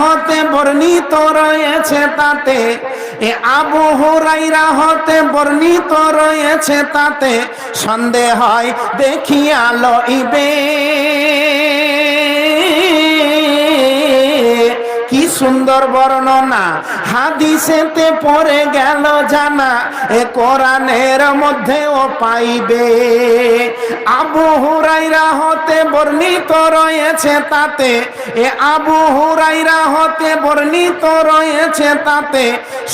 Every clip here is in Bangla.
হতে বর্ণিত রয়েছে তাতে। এ আবু হুরাইরা হতে বর্ণিত রয়েছে তাতে। সন্দেহ হয় দেখিয়া লইবে সুন্দর বর্ণনা। হাদিসেতে পড়ে গেল জানা, এ কোরআনের মধ্যেও পাইবে। আবু হুরাইরা হতে বর্ণিত রয়েছে তাতে, এ আবু হুরাইরা হতে বর্ণিত রয়েছে তাতে,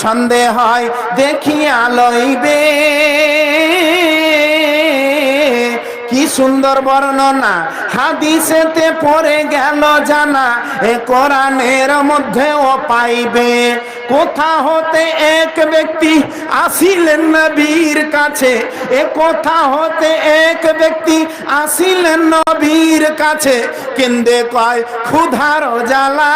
সন্দেহ হয় দেখিয়া লইবে। কি সুন্দর বর্ণনা? হাদিসেতে পড়ে গেল জানা, এ কোরআনের মধ্যেও পাইবে। কোথা হতে এক ব্যক্তি আসিলেন নবীর কাছে? এ কোথা হতে এক ব্যক্তি আসিলেন নবীর কাছে? কেন্দে কয় ক্ষুধার জ্বালা।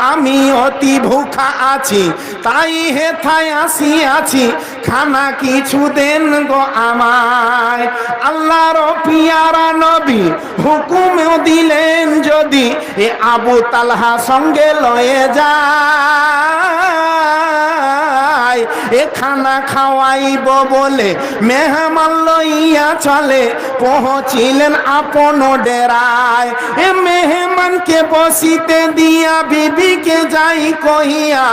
আমি অতি ভুখা আছি, তাই হে হেথায় আসি আছি। খানা কিছু দেন গো আমায়। আল্লাহর পিয়ারা নবী হুকুম দিলেন যদি, এ আবু তালহা সঙ্গে লয়ে যায়। এ খানা খাওয়াইব বলে মেহমান লইয়া চলে। পৌঁছিলেন আপন ডেরায়। এ মেহমানকে বসিতে দিয়া বিবিকে যাই কহিয়া।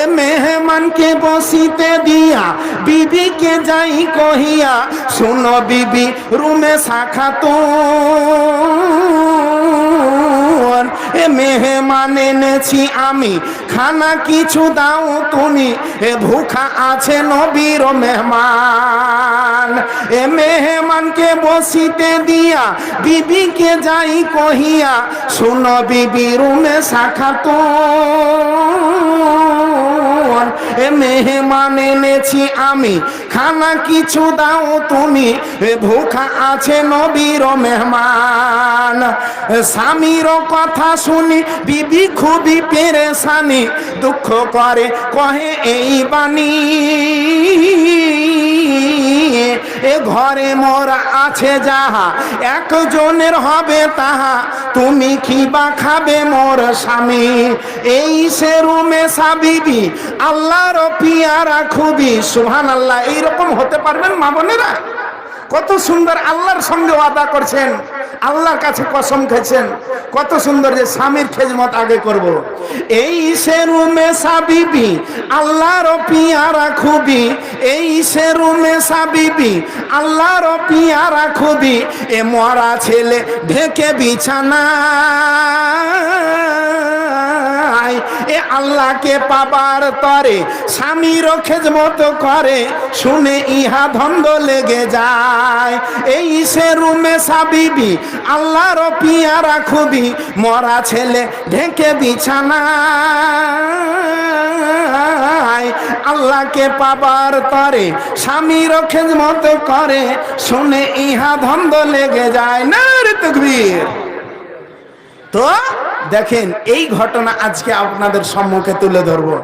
এ মেহমানকে বসিতে দিয়া বিবিকে যাই কহিয়া, শুনো বিবি, রুমে শাখা তো এ মেহমান এনেছি আমি। খানা কিছু দাও তুমি। এ ভুখা আছে নবীর মেহমান। এ মেহমানকে বসিতে দিয়া বিবিকে যাই কহিয়া, শুনো বিবি রুমে শাখা তো এ মেহমান এনেছি আমি। খানা কিছু দাও তুমি। এ ভুখা আছে নবীর মেহমান। স্বামীর কথা শুনি, বিবি খুবই পেরেশানি। দুঃখ করে, কহে এই বাণী। ঘরে মোর আছে যাহা, একজনের হবে তাহা। তুমি কি বা খাবে মোর স্বামী। এই সে রুমে সাবিবি, আল্লাহর পিয়ারা খুবই। সুহান আল্লাহ এইরকম হতে পারবেন মা বোনেরা? কত সুন্দর আল্লাহর সঙ্গে ওয়াদা করছেন, আল্লাহর কাছে কসম খেয়েছেন, কত সুন্দর যে স্বামীর খেজমত আগে করব। এই সে রুমে সাবিবি, আল্লাহর পিয়ারা খুবি, এই সে রুমে সাবিবি, আল্লাহর পিয়ারা খুবি, এ মরা ছেলে ঢেকে বিছানা এ আল্লাহকে পাবার তরে স্বামীর খেজমত করে, শুনে ইহা ধন্দ লেগে যায়। এই সে রুমে সাবিবি আল্লাহর পিয়ারা খুবই মরা ছেলে ঢেকে বিছানা আল্লাহকে পাবার তরে স্বামীর খেজমত করে, শুনে ইহা ধন্দ লেগে যায়। না রে তকবীর। তো দেখেন এই ঘটনা আজকে আপনাদের সম্মুখে তুলে ধরবো।